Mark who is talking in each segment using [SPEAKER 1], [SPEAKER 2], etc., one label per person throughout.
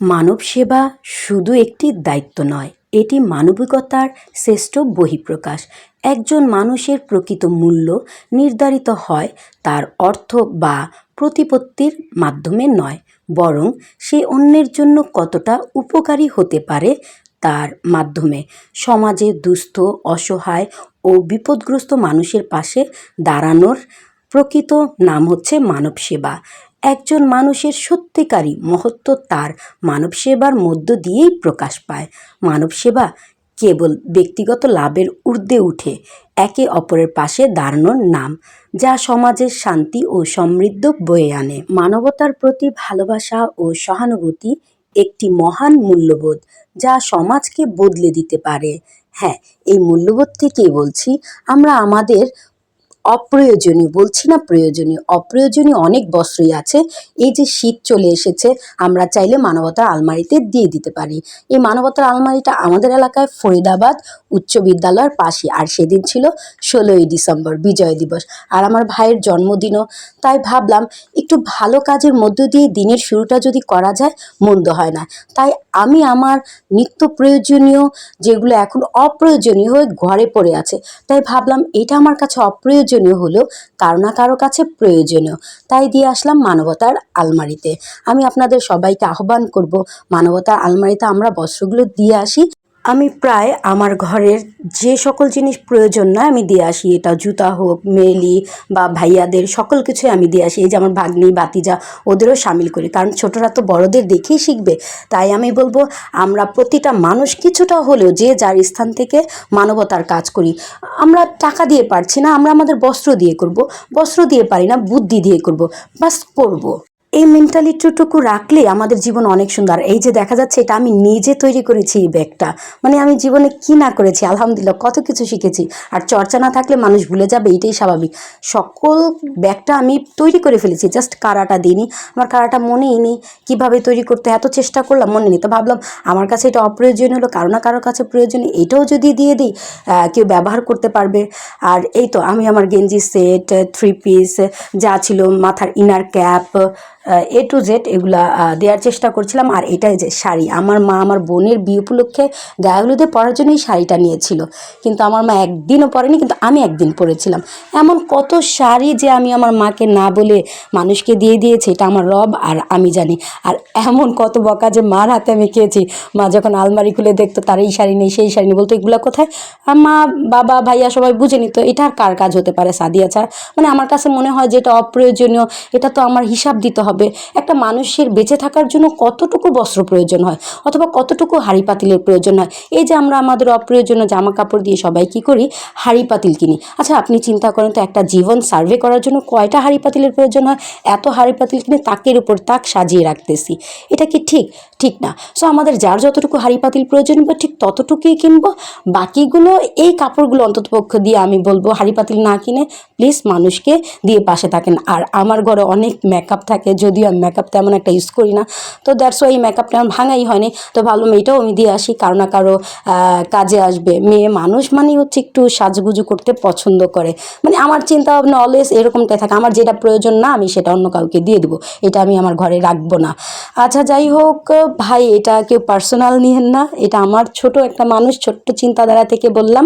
[SPEAKER 1] মানব সেবা শুধু একটি দায়িত্ব নয়, এটি মানবিকতার শ্রেষ্ঠ বহিঃপ্রকাশ। একজন মানুষের প্রকৃত মূল্য নির্ধারিত হয় তার অর্থ বা প্রতিপত্তির মাধ্যমে নয়, বরং সে অন্যের জন্য কতটা উপকারী হতে পারে তার মাধ্যমে। সমাজে দুস্থ, অসহায় ও বিপদগ্রস্ত মানুষের পাশে দাঁড়ানোর প্রকৃত নাম হচ্ছে মানব সেবা একজন মানুষের সত্যিকারী মহত্ব তার মানব সেবার মধ্য দিয়েই প্রকাশ পায়। মানব সেবা কেবল ব্যক্তিগত লাভের ঊর্ধ্বে উঠে, একে অপরের পাশে দাঁড়ানোর নাম, যা সমাজের শান্তি ও সমৃদ্ধ বয়ে আনে। মানবতার প্রতি ভালোবাসা ও সহানুভূতি একটি মহান মূল্যবোধ, যা সমাজকে বদলে দিতে পারে। হ্যাঁ এই মূল্যবোধ থেকেই বলছি, আমরা আমাদের অপ্রয়োজনীয়, বলছি না প্রয়োজনীয়, অপ্রয়োজনীয় অনেক বস্ত্রই আছে। এই যে শীত চলে এসেছে, আমরা চাইলে মানবতার আলমারিতে দিয়ে দিতে পারি। এই মানবতার আলমারিটা আমাদের এলাকায় ফরিদাবাদ উচ্চ বিদ্যালয়ের পাশে আর সেদিন ছিল ষোলোই ডিসেম্বর, বিজয় দিবস। আর আমার ভাইয়ের জন্মদিনও, তাই ভাবলাম একটু ভালো কাজের মধ্য দিয়ে দিনের শুরুটা যদি করা যায়, মন্দ হয় না। তাই আমি আমার নিত্য প্রয়োজনীয়, যেগুলো এখন অপ্রয়োজনীয় হয়ে ঘরে পড়ে আছে, তাই ভাবলাম এটা আমার কাছে অপ্রয়োজনীয় হলেও কারও না কারও কাছে প্রয়োজনীয়। তাই দিয়ে আসলাম মানবতার আলমারিতে। আমি আপনাদের সবাইকে আহ্বান করব, মানবতার আলমারিতে আমরা বস্ত্রগুলো দিয়ে আসি। আমি প্রায় আমার ঘরের যে সকল জিনিস প্রয়োজন নয় আমি দিয়ে আসি। এটা জুতা হোক, মেলি বা ভাইয়াদের সকল কিছুই আমি দিয়ে আসি। এই যে আমার ভাগ্নি বাতিজা ওদেরও সামিল করি। কারণ ছোটরা তো বড়দের দেখেই শিখবে। তাই আমি বলব, আমরা প্রতিটা মানুষ কিছুটা হলেও যে যার স্থান থেকে মানবতার কাজ করি, আমরা টাকা দিয়ে পারছি না, আমরা আমাদের বস্ত্র দিয়ে করব। বস্ত্র দিয়ে পারি না, বুদ্ধি দিয়ে করব, বাস করব। এই মেন্টালিটিটুকু রাখলে আমাদের জীবন অনেক সুন্দর। এই যে দেখা যাচ্ছে, এটা আমি নিজে তৈরি করেছি এই ব্যাগটা। মানে আমি জীবনে কি না করেছি, আলহামদুলিল্লাহ কত কিছু শিখেছি। আর চর্চা না থাকলে মানুষ ভুলে যাবে, এটাই স্বাভাবিক। সকল ব্যাগটা আমি তৈরি করে ফেলেছি জাস্ট কারাটা দিইনি। আমার কারাটা মনেই নেই, কীভাবে তৈরি করতে এত চেষ্টা করলাম, মনে নেই। তো ভাবলাম, আমার কাছে এটা অপ্রয়োজনীয় হলো, কারও না কারোর কাছে প্রয়োজনীয়, এটাও যদি দিয়ে দিই কেউ ব্যবহার করতে পারবে। আর এই তো, আমি আমার গেঞ্জি সেট থ্রি পিস যা ছিল মাথার inner cap A to Z এগুলা দেওয়ার চেষ্টা করছিলাম। আর এটাই যে শাড়ি, আমার মা আমার বোনের বিয়ে উপলক্ষে গায়ে হলুদে পরার জন্য এই শাড়িটা নিয়েছিল। কিন্তু আমার মা একদিনও পরেনি, কিন্তু আমি একদিন পরেছিলাম। এমন কত শাড়ি যে আমি আমার মাকে না বলে মানুষকে দিয়ে দিয়েছি, এটা আমার রব আর আমি জানি। আর এমন কত বকা যে মার হাতে আমি খেয়েছি। মা যখন আলমারি খুলে দেখতো, তার এই শাড়ি নেই, সেই শাড়ি নেই, বলতো, এগুলো কোথায়? আর মা, বাবা, ভাইয়া সবাই বুঝে নিত, এটা আর কার কাজ হতে পারে সাদিয়া ছাড়া? মানে আমার কাছে মনে হয় যে এটা অপ্রয়োজনীয়, এটা তো আমার হিসাব দিতে হবে। একটা মানুষের বেঁচে থাকার জন্য কতটুকু বস্ত্র প্রয়োজন হয় অথবা কতটুকু হাঁড়ি পাতিলের প্রয়োজন হয়? এই যে আমরা আমাদের অপ্রয়োজনীয় জামা কাপড় দিয়ে সবাই কী করি? হাঁড়ি পাতিল কিনি। আচ্ছা আপনি চিন্তা করেন তো একটা জীবন সার্ভে করার জন্য কয়টা হাঁড়ি পাতিলের প্রয়োজন হয়? এত হাঁড়ি পাতিল কিনে তাকের উপর তাক সাজিয়ে রাখতেছি। এটা কি ঠিক? ঠিক না। সো আমাদের যার যতটুকু হাঁড়ি পাতিল প্রয়োজন হবে ঠিক ততটুকুই কিনবো। বাকিগুলো এই কাপড়গুলো অন্ততপক্ষ দিয়ে আমি বলব, হাঁড়ি পাতিল না কিনে প্লিজ মানুষকে দিয়ে পাশে থাকেন। আর আমার ঘরে অনেক মেকআপ থাকে যদিও আমি মেকআপ তেমন একটা ইউজ করি না, তো দ্যাটস ওয়াই মেকআপটা আমার ভাঙাই হয়নি। তো ভাবলাম এটাও আমি দিয়ে আসি, কারও না কারও কাজে আসবে। মেয়ে মানুষ মানেই হচ্ছে একটু সাজগুজু করতে পছন্দ করে। মানে আমার চিন্তা ভাবনা অলওয়েজ এরকমটাই থাকে, আমার যেটা প্রয়োজন না, আমি সেটা অন্য কাউকে দিয়ে দেবো। এটা আমি আমার ঘরে রাখব না। আচ্ছা যাই হোক, ভাই, এটা কেউ পার্সোনাল নিয়েন না, এটা আমার ছোট একটা মানুষ, ছোট্ট চিন্তাধারা থেকে বললাম।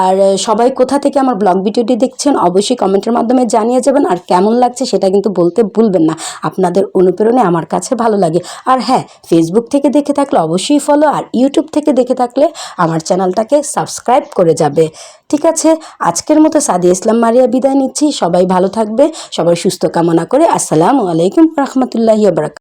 [SPEAKER 1] আর সবাই কোথা থেকে আমার ব্লগ ভিডিওটি দেখছেন, অবশ্যই কমেন্টের মাধ্যমে জানিয়ে যাবেন। আর কেমন লাগছে সেটা কিন্তু বলতে ভুলবেন না। আপনাদের অনুপ্রেরণা আমার কাছে ভালো লাগে। আর হ্যাঁ ফেসবুক থেকে দেখে থাকলে অবশ্যই ফলো আর ইউটিউব থেকে দেখে থাকলে আমার চ্যানেলটাকে সাবস্ক্রাইব করে যাবে। ঠিক আছে, আজকের মতো সাদিয়া ইসলাম মারিয়া বিদায় নিচ্ছি। সবাই ভালো থাকবে, সবাই সুস্থ কামনা করে। আসসালামু আলাইকুম রহমতুল্লাহি বারাক